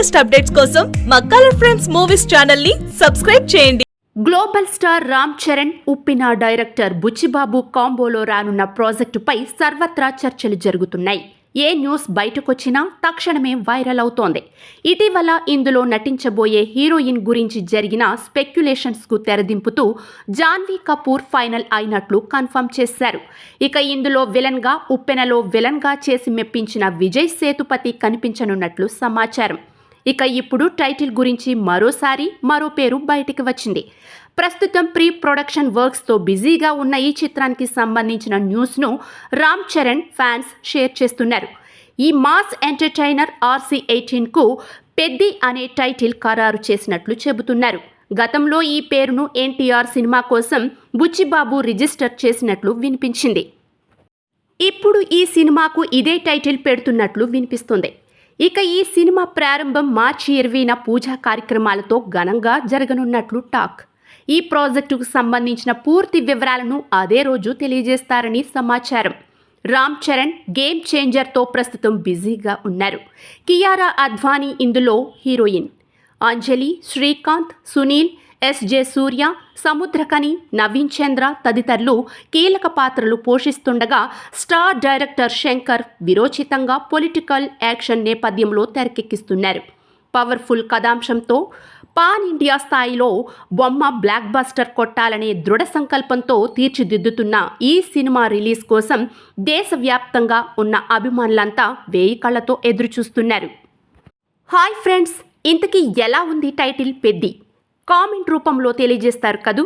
Latest updates కోసం మా colour friends movies ఛానల్ని సబ్స్క్రైబ్ చేయండి. Global star Ram Charan Uppena director Buchibabu కాంబోలో రానున్న ప్రాజెక్టుపై సర్వత్రా చర్చలు జరుగుతున్నాయి. ఏ న్యూస్ బయటకొచ్చినా తక్షణమే వైరల్ అవుతోంది. ఇటీవల ఇందులో నటించబోయే హీరోయిన్ గురించి జరిగిన స్పెక్యులేషన్స్కు తెరదింపుతూ జాన్వీ కపూర్ ఫైనల్ అయినట్లు కన్ఫర్మ్ చేశారు. ఇక ఇందులో విలన్గా ఉప్పెనలో విలన్గా చేసి మెప్పించిన విజయ్ సేతుపతి కనిపించనున్నట్లు సమాచారం. ఇక ఇప్పుడు టైటిల్ గురించి మరోసారి మరో పేరు బయటికి వచ్చింది. ప్రస్తుతం ప్రీ ప్రొడక్షన్ వర్క్స్తో బిజీగా ఉన్న ఈ చిత్రానికి సంబంధించిన న్యూస్ను రామ్ చరణ్ ఫ్యాన్స్ షేర్ చేస్తున్నారు. ఈ మాస్ ఎంటర్టైనర్ ఆర్సీ ఎయిటీన్కు పెద్ది అనే టైటిల్ ఖరారు చేసినట్లు చెబుతున్నారు. గతంలో ఈ పేరును ఎన్టీఆర్ సినిమా కోసం బుచ్చిబాబు రిజిస్టర్ చేసినట్లు వినిపించింది. ఇప్పుడు ఈ సినిమాకు ఇదే టైటిల్ పెడుతున్నట్లు వినిపిస్తుంది. ఇక ఈ సినిమా ప్రారంభం మార్చి ఇరవైన పూజా కార్యక్రమాలతో ఘనంగా జరగనున్నట్లు టాక్. ఈ ప్రాజెక్టుకు సంబంధించిన పూర్తి వివరాలను అదే రోజు తెలియజేస్తారని సమాచారం. రామ్ చరణ్ గేమ్ చేంజర్తో ప్రస్తుతం బిజీగా ఉన్నారు. కియారా అద్వానీ ఇందులో హీరోయిన్. అంజలి శ్రీకాంత్ సునీల్ ఎస్జె సూర్య సముద్రకని నవీన్ చంద్ర తదితరులు కీలక పాత్రలు పోషిస్తుండగా స్టార్ డైరెక్టర్ శంకర్ విరోచితంగా పొలిటికల్ యాక్షన్ నేపథ్యంలో తెరకెక్కిస్తున్నారు. పవర్ఫుల్ కథాంశంతో పాన్ ఇండియా స్థాయిలో బొమ్మ బ్లాక్ బస్టర్ కొట్టాలనే దృఢ సంకల్పంతో తీర్చిదిద్దుతున్న ఈ సినిమా రిలీజ్ కోసం దేశవ్యాప్తంగా ఉన్న అభిమానులంతా వేయి కళ్ళతో ఎదురుచూస్తున్నారు. హాయ్ ఫ్రెండ్స్ ఇంతకీ ఎలా ఉంది టైటిల్ పెద్ది? కామెంట్ రూపంలో తెలియజేస్తారు కదూ?